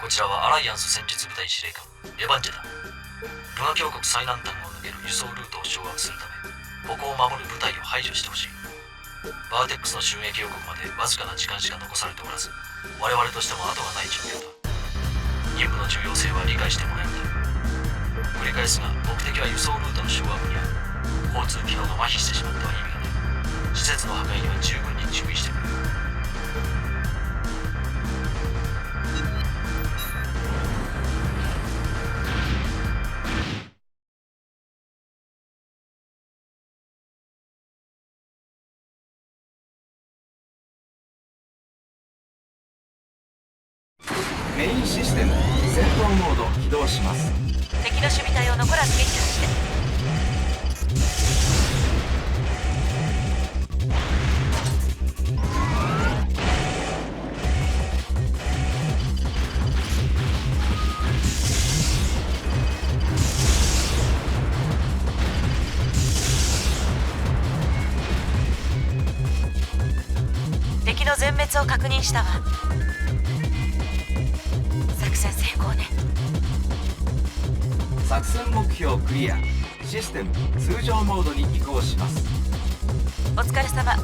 こちらはアライアンス戦術部隊司令官エヴァンジェだルナ峡谷最南端を抜ける輸送ルートを掌握するためここを守る部隊を排除してほしい。バーテックスの襲撃予告までわずかな時間しか残されておらず我々としても後がない状況だ。任務の重要性は理解してもらえるだ繰り返すが目的は輸送ルートの掌握にある。交通機能が麻痺してしまっては意味がない。施設の破壊には十分に注意してくれ。メインシステム戦闘モード起動します。敵の守備隊を残らず撃破して。敵の全滅を確認したわ。ね。作戦目標クリア。システム通常モードに移行します。お疲れ様